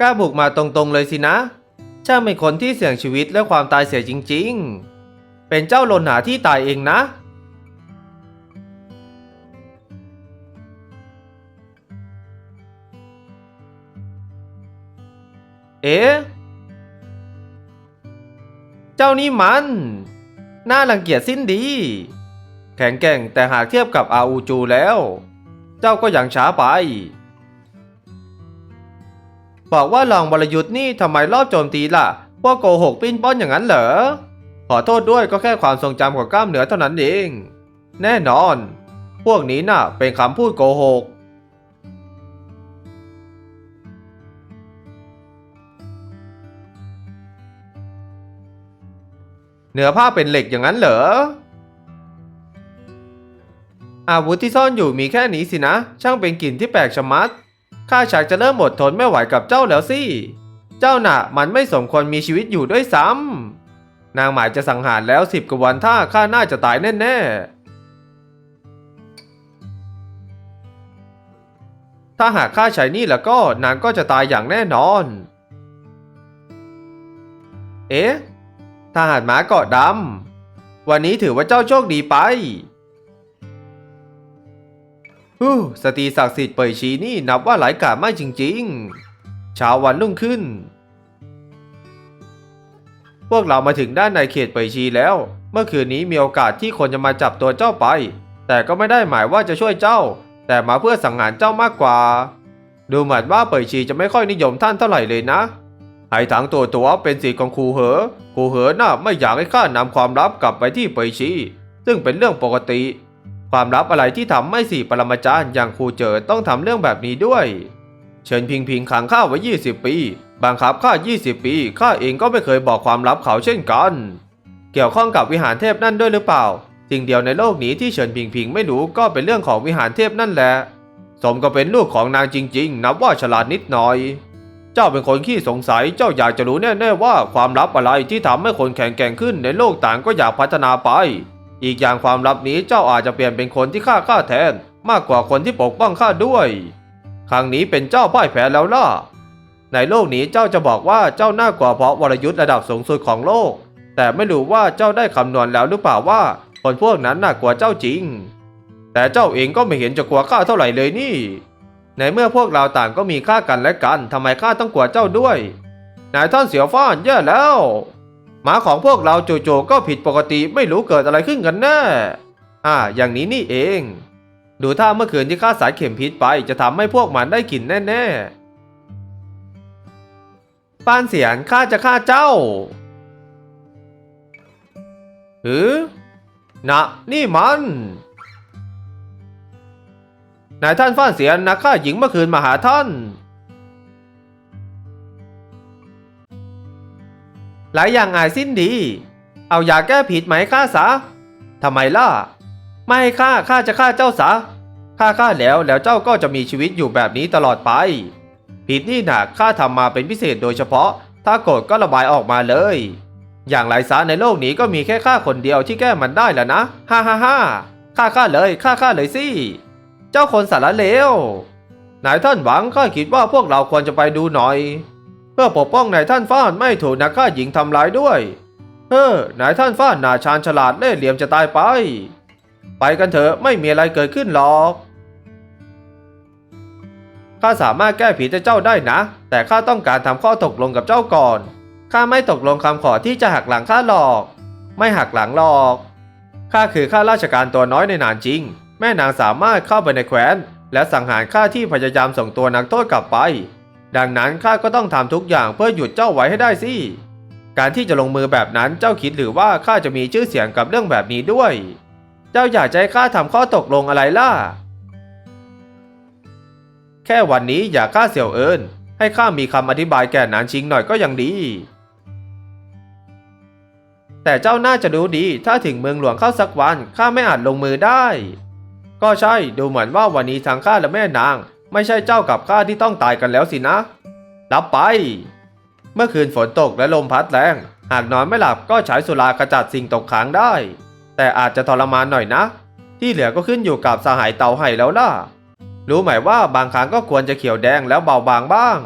กล้าบุกมาตรงๆเลยสินะ ช่างเป็นคนที่เสี่ยงชีวิตและความตายเสียจริงๆ เป็นเจ้าลนหาที่ตายเองนะ เอ๊ะ เจ้านี่มัน น่ารังเกียจสิ้นดี แข็งแกร่งแต่หากเทียบกับอาอูจูแล้ว เจ้าก็ยังช้าไป บอกว่าลองบรยุทธ์นี่ทำไมรอบโจมตีล่ะ พวกโกหกปิ้นป้อนอย่างนั้นเหรอ ขอโทษด้วยก็แค่ความทรงจำของกล้ามเนื้อเท่านั้นเอง แน่นอน พวกนี้น่ะเป็นคำพูดโกหกเนื้อผ้าเป็นเหล็กอย่างนั้นเหรอ อาวุธที่ซ่อนอยู่มีแค่นี้สินะ ช่างเป็นกลิ่นที่แปลกชะมัด ข้าชักจะเริ่มอดทนไม่ไหวกับเจ้าแล้วสิ เจ้าน่ะมันไม่สมควรมีชีวิตอยู่ด้วยซ้ำ นางหมายจะสังหารแล้วสิบกว่าวันถ้าข้าน่าจะตายแน่ๆ ถ้าหากข้าใช้นี่แล้วก็นางก็จะตายอย่างแน่นอน เอ๊ะทหารหมาเกาะดำ วันนี้ถือว่าเจ้าโชคดีไป ฮู้สตรีศักดิ์สิทธิ์เปยชีนี่นับว่าหลายกาจมากจริงๆเช้าวันรุ่งขึ้น พวกเรามาถึงด้านในเขตเปยชีแล้ว เมื่อคืนนี้มีโอกาสที่คนจะมาจับตัวเจ้าไป แต่ก็ไม่ได้หมายว่าจะช่วยเจ้า แต่มาเพื่อสังหารเจ้ามากกว่า ดูเหมือนว่าเปยชีจะไม่ค่อยนิยมท่านเท่าไหร่เลยนะให้ทั้งตัวตัวเป็นสิทธิ์ของครูเหอครูเหอน่ะไม่อยากให้ข้านำความลับกลับไปที่เปยชี ซึ่งเป็นเรื่องปกติ ความลับอะไรที่ทำให้สี่ปรมาจารย์อย่างครูเจิดต้องทำเรื่องแบบนี้ด้วยเฉินพิงพิงขังข้าไว้ 20 ปี บังคับข้า 20 ปีข้าเองก็ไม่เคยบอกความลับเขาเช่นกัน เกี่ยวข้องกับวิหารเทพนั่นด้วยหรือเปล่า สิ่งเดียวในโลกนี้ที่เฉินพิงพิงไม่รู้ก็เป็นเรื่องของวิหารเทพนั่นแหละ สมก็เป็นลูกของนางจริง ๆ นับว่าฉลาดนิดหน่อย เจ้าเป็นคนขี้สงสัย เจ้าอยากจะรู้แน่ๆว่าความลับอะไรที่ทำให้คนแข็งแกร่งขึ้นในโลกต่างก็อยากพัฒนาไป อีกอย่างความลับนี้เจ้าอาจจะเปลี่ยนเป็นคนที่ฆ่าข้าแทน มากกว่าคนที่ปกป้องข้าด้วย ครั้งนี้เป็นเจ้าพ่ายแพ้แล้วล่ะ ในโลกนี้เจ้าจะบอกว่าเจ้าน่ากว่าเพราะวรยุทธ์ระดับสูงสุดของโลก แต่ไม่รู้ว่าเจ้าได้คำนวณแล้วหรือเปล่าว่าคนพวกนั้นน่ากว่าเจ้าจริง แต่เจ้าเองก็ไม่เห็นจะกลัวข้าเท่าไหร่เลยนี่ ในเมื่อพวกเราต่างก็มีค่ากันและกันทำไมข้าต้องกลัวเจ้าด้วย นายท่านเสียวฟ้านแย่แล้ว มาของพวกเราจู่ๆก็ผิดปกติไม่รู้เกิดอะไรขึ้นกันแน่อ่า อย่างนี้นี่เอง ดูท่าเมื่อคืนที่ข้าสายเข็มพิษไป จะทำให้พวกมันได้กลิ่นแน่ๆป้านเสียนข้าจะฆ่าเจ้าหือนะนี่มันนายท่านฟ้านเสียนนักฆ่าหญิงเมื่อคืนมาหาท่าน หลายอย่างอายสิ้นดี เอาอยาแก้ผิดไหมข้าซะทำไมล่ะ ไม่ข้าข้าจะฆ่าเจ้าซะฆ่าข้าแล้วแล้วเจ้าก็จะมีชีวิตอยู่แบบนี้ตลอดไป ผิดนี่หนักข้าทำมาเป็นพิเศษโดยเฉพาะ ถ้าโกรธก็ระบายออกมาเลย อย่างไรซะในโลกนี้ก็มีแค่ข้าคนเดียวที่แก้มันได้แหละนะฮ่าฮ่าฮ่าฆ่าข้าเลยฆ่าข้าเลยสิเจ้าคนสารเลวนายท่านหวังข้าคิดว่าพวกเราควรจะไปดูหน่อย พื่อปกป้องนายท่านฟ้านไม่ถูกนักฆ่าหญิงทำร้ายด้วยเฮ้อนายท่านฟ้านนาชาญฉลาดเล่ห์เหลี่ยมจะตายไป ไปกันเถอะไม่มีอะไรเกิดขึ้นหรอก ข้าสามารถแก้ผิดให้เจ้าได้นะ แต่ข้าต้องการทำข้อตกลงกับเจ้าก่อน ข้าไม่ตกลงคำขอที่จะหักหลังข้าหรอก ไม่หักหลังหรอก ข้าคือข้าราชการตัวน้อยในนานจริง แม่นางสามารถเข้าไปในแคว้น และสังหารข้าที่พยายามส่งตัวนักโทษกลับไป ดังนั้นข้าก็ต้องทำทุกอย่างเพื่อหยุดเจ้าไว้ให้ได้สิ การที่จะลงมือแบบนั้นเจ้าคิดหรือว่าข้าจะมีชื่อเสียงกับเรื่องแบบนี้ด้วย เจ้าอยากจะให้ข้าทำข้อตกลงอะไรล่ะ แค่วันนี้อย่าข้าเสี่ยวเอินให้ข้ามีคำอธิบายแก่นานชิงหน่อยก็ยังดี แต่เจ้าน่าจะรู้ดีถ้าถึงเมืองหลวงเข้าสักวันข้าไม่อาจลงมือได้ ก็ใช่ดูเหมือนว่าวันนี้ทางข้าและแม่นาง ไม่ใช่เจ้ากับข้าที่ต้องตายกันแล้วสินะ รับไป เมื่อคืนฝนตกและลมพัดแรง หากนอนไม่หลับก็ใช้สุราขจัดสิ่งตกค้างได้ แต่อาจจะทรมานหน่อยนะ ที่เหลือก็ขึ้นอยู่กับสหายเตาไห่แล้วล่ะ รู้ไหมว่าบางครั้งก็ควรจะเขียวแดงแล้วเบาบางบ้าง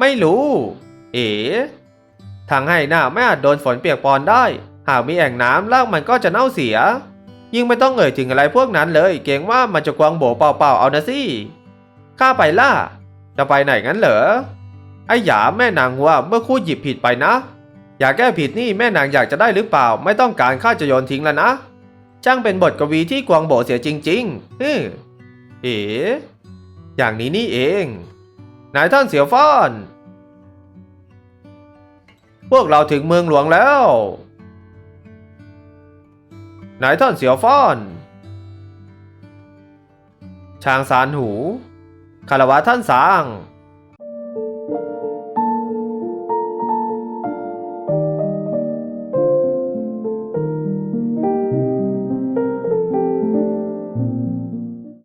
ไม่รู้ เอ๋ทางให้หน้าไม่อาจโดนฝนเปียกปอนได้ หากมีแอ่งน้ำรากมันก็จะเน่าเสีย ยิ่งไม่ต้องเอ่ยถึงอะไรพวกนั้นเลย เกรงว่ามันจะกวางโบเปล่าๆเอานะสิ ข้าไปล่ะ จะไปไหนงั้นเหรอ ไอ้หยาแม่นางว่าเมื่อคู่หยิบผิดไปนะ อยากแก้ผิดนี่แม่นางอยากจะได้หรือเปล่า ไม่ต้องการข้าจะโยนทิ้งแล้วนะ ช่างเป็นบทกวีที่กวางโบเสียจริงๆฮึเอ๋อย่างนี้นี่เองนายท่านเสียวฟ้อน พวกเราถึงเมืองหลวงแล้วนายท่านเสียวฟ้อน ช้างสารหู คารวะท่านสัง